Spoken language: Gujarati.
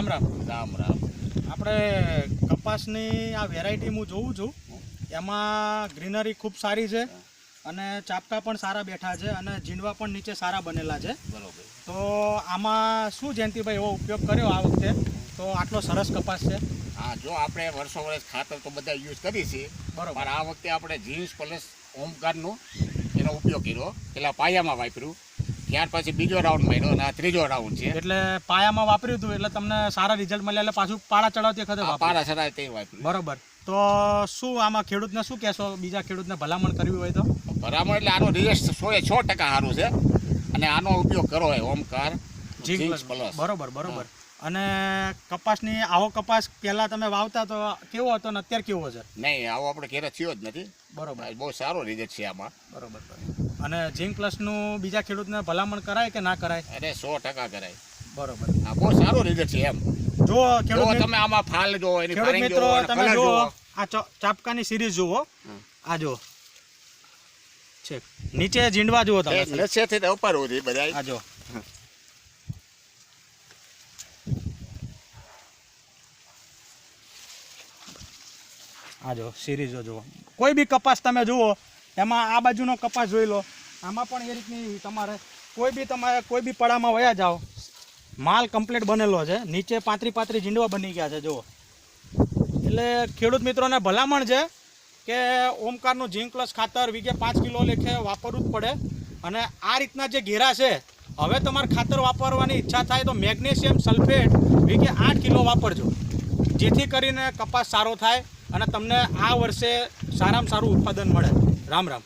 રામ રામ. રામ રામ. આપણે કપાસની આ વેરાયટી હું જોઉં છું. એમાં ગ્રીનરી ખૂબ સારી છે અને ચાપકા પણ સારા બેઠા છે અને જીંડવા પણ નીચે સારા બનેલા છે. બરોબર. તો આમાં શું જયંતિભાઈ એવો ઉપયોગ કર્યો આ વખતે? તો આટલો સરસ કપાસ છે. હા જો આપણે વર્ષો વર્ષ ખાતર તો બધા યુઝ કરી છીએ. બરોબર. આ વખતે આપણે જીન્સ પ્લસ ઓમકારનું એનો ઉપયોગ કર્યો. પેલા પાયામાં વાપર્યું. ત્યાર પછી બીજો રાઉન્ડ મળ્યો અને આ ત્રીજો રાઉન્ડ છે. એટલે પાયામાં વાપર્યું હતું એટલે તમને સારા રિઝલ્ટ મળ્યા એટલે પાછું પાળા ચડાવતી વખતે પાળા ચડાવે તે વાપર્યું બરોબર. તો શું આમાં ખેડૂતને શું કહેશો? બીજા ખેડૂતને ભલામણ કરવી હોય તો? ભલામણ એટલે આનો રિઝલ્ટ સો એ સો ટકા સારું છે. અને આનો ઉપયોગ કરો હોય ઓમકાર બરોબર બરોબર. અને કપાસની આવો કપાસ પહેલા તમે વાવતા તો કેવો હતો ને અત્યારે કેવો છે? નહીં આવો આપણે ઘેરે થયો જ નથી. બરોબર. બહુ સારો રિઝલ્ટ છે આમાં. બરોબર. અને ઝીંક પ્લસનું બીજા ખેડૂતને ભલામણ કરાય કે ના કરાય? અરે સો ટકા કરાય. બરોબર. આ બહુ સારો રિઝલ્ટ છે એમ. જો જો ખેડૂત તમે આમાં ફાલ જો એની ખેડૂત મિત્રો જો તમે જુઓ. આ ચાપકાની સિરીઝ જુઓ. આ જો છે. નીચે જીંડવા જુઓ તમે. નશેથી ઉપર ઉધી બધાય. આ જો આ જો સિરીઝો જુઓ. કોઈ બી કપાસ તમે જુઓ એમાં આ બાજુનો કપાસ જોઈ લો. આમાં પણ એ રીતની તમારે કોઈ બી તમારે કોઈ બી પડામાં વયા જાઓ, માલ કમ્પ્લીટ બનેલો છે. નીચે પાંત્રી પાંત્રી જીંડવા બની ગયા છે, જુઓ. એટલે ખેડૂત મિત્રોને ભલામણ છે કે ઓમકારનું ઝીંક પ્લસ ખાતર વીઘે પાંચ કિલો લેખે વાપરવું જ પડે. અને આ રીતના જે ઘેરા છે, હવે તમારે ખાતર વાપરવાની ઈચ્છા થાય તો મેગ્નેશિયમ સલ્ફેટ વીઘે આઠ કિલો વાપરજો. જેથી કરીને કપાસ સારો થાય અને તમને આ વર્ષે સારામાં સારું ઉત્પાદન મળે. રામ રામ.